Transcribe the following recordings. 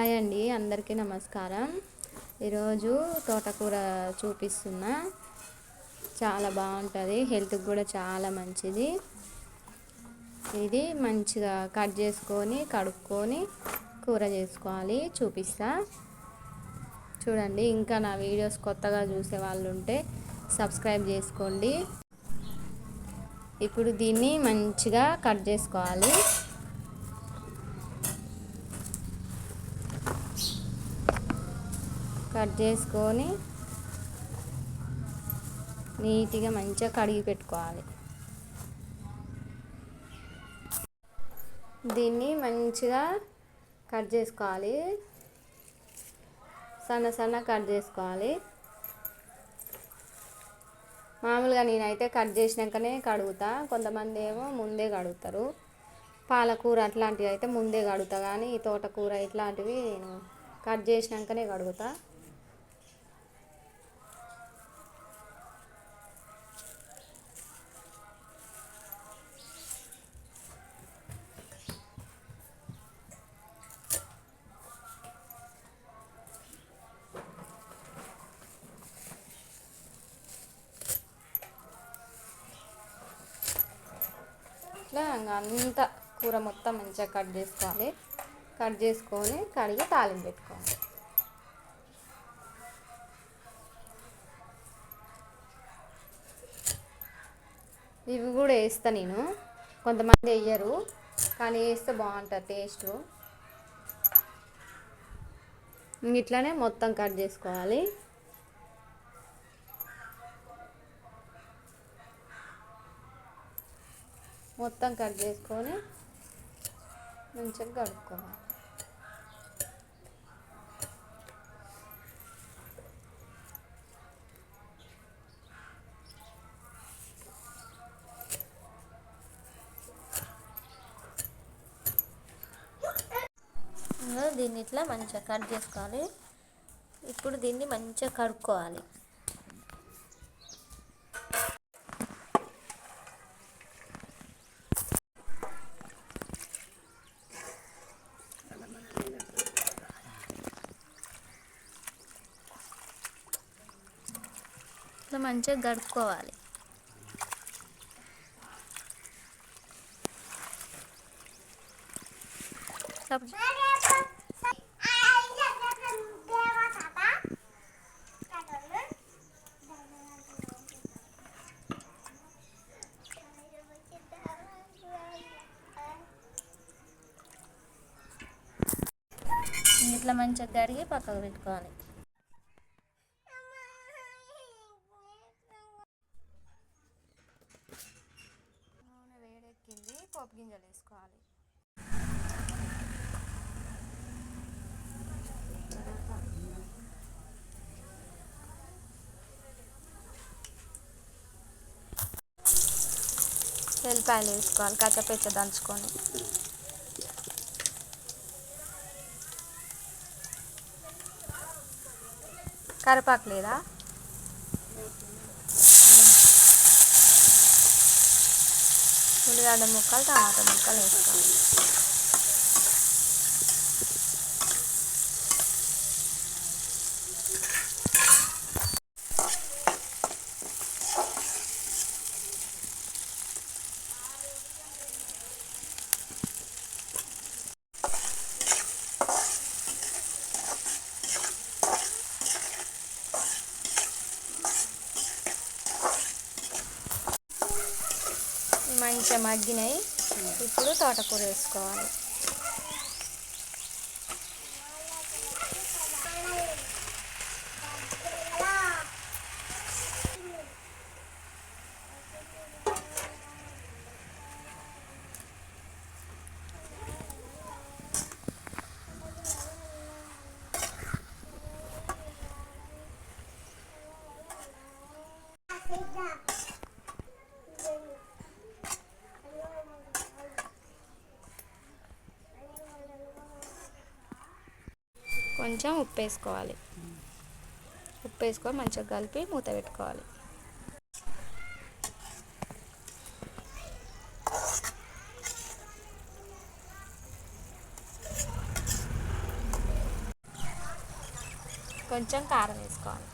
Hi అండి అందరికీ నమస్కారం. ఈరోజు తోటకూర చూపిస్తున్నా. చాలా బాగుంటుంది హెల్త్కి కూడా చాలా మంచిది. ఇది మంచిగా కట్ చేసుకొని కడుక్కొని కూర చేసుకోవాలి చూపిస్తా. చూడండి ఇంకా నా వీడియోస్ కొత్తగా చూసే వాళ్ళు ఉంటే సబ్స్క్రైబ్ చేసుకోండి. ఇప్పుడు దీన్ని మంచిగా కట్ చేసుకోవాలి. కట్ చేసుకొని నీట్గా మంచిగా కడిగి పెట్టుకోవాలి. దీన్ని మంచిగా కట్ చేసుకోవాలి. సన్న సన్న కట్ చేసుకోవాలి. మామూలుగా నేనైతే కట్ చేసినాకనే కడుగుతా. కొంతమంది ఏమో ముందే కడుగుతారు. పాలకూర అట్లాంటివి అయితే ముందే కడుగుతా. కానీ ఈ తోటకూర ఇట్లాంటివి నేను కట్ చేసినాకనే కడుగుతా. ఇట్లా అంతా కూర మొత్తం మంచిగా కట్ చేసుకోవాలి. కట్ చేసుకొని కడిగి తాలింపు పెట్టుకోవాలి. ఇవి కూడా వేస్తా నేను. కొంతమంది వేయరు కానీ వేస్తే బాగుంటుంది టేస్ట్. ఇట్లానే మొత్తం కట్ చేసుకోవాలి. మొత్తం కట్ చేసుకొని మంచిగా కడుక్కోవాలి. దీన్ని ఇట్లా మంచిగా కట్ చేసుకోవాలి. ఇప్పుడు దీన్ని మంచిగా కడుక్కోవాలి. ఇట్లా మంచిగా గడుపుకోవాలి. ఇట్లా మంచిగా కడిగి పక్కకు పెట్టుకోవాలి నూనె వేడెక్కింది పోపు గింజలు వేసుకోవాలి వెల్లిపాయలు వేసుకోవాలి కచ్చపెచ్చ దంచుకొని. కరివేపాకు లేదా? ఉల్లిగడ్డ ముక్కలు టమాటా ముక్కలు వేసుకోవాలి. కొంచెం మగ్గినాయి. ఇప్పుడు తోటకూర వేసుకోవాలి. కొంచెం ఉప్పు వేసుకోవాలి ఉప్పు వేసుకొని మంచిగా కలిపి మూత పెట్టుకోవాలి. కొంచెం కారం వేసుకోవాలి.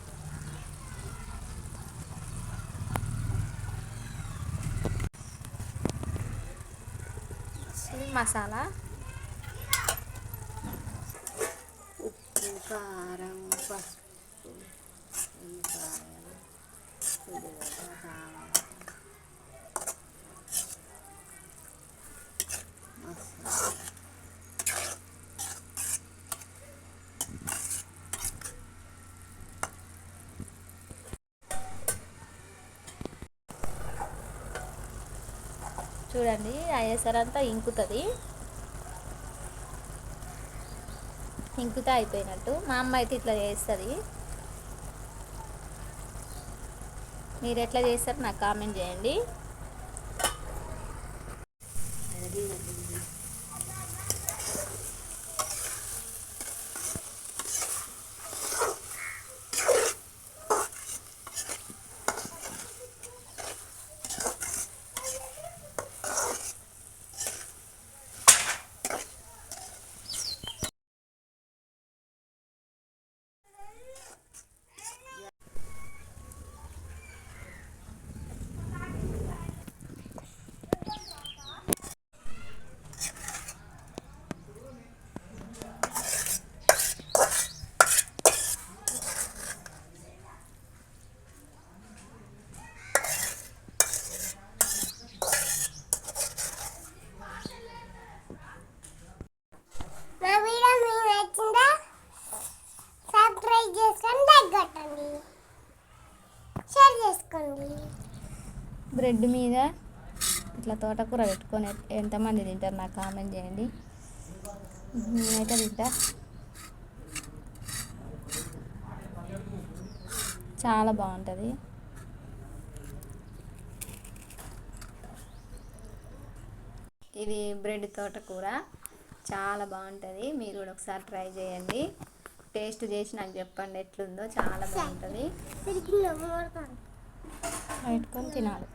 మసాలా ఉప్పు కారం పసుపు ఉల్లిపాయలు ఉల్లిగడ్డ కారం మసాలా. చూడండి అయ్యేసరంతా ఇంకుతుంది. ఇంకుతా అయిపోయినట్టు. మా అమ్మ అయితే ఇట్లా చేస్తుంది. మీరు ఎట్లా చేస్తారు నాకు కామెంట్ చేయండి నా వీడియో మీకు నచ్చిందా సబ్స్క్రైబ్ చేసుకొని లైక్ కొట్టండి షేర్ చేసుకోండి బ్రెడ్ మీద ఇట్లా తోటకూర పెట్టుకొని ఎంతమంది తింటారు నాకు కామెంట్ చేయండి. నేనైతే తింటా. చాలా బాగుంటుంది. ఇది బ్రెడ్ తోటకూర. చాలా బాగుంటుంది. మీరు కూడా ఒకసారి ట్రై చేయండి. టేస్ట్ చేసి నాకు చెప్పండి ఎట్లుందో. చాలా బాగుంటుంది. పెట్టుకొని తినాలి.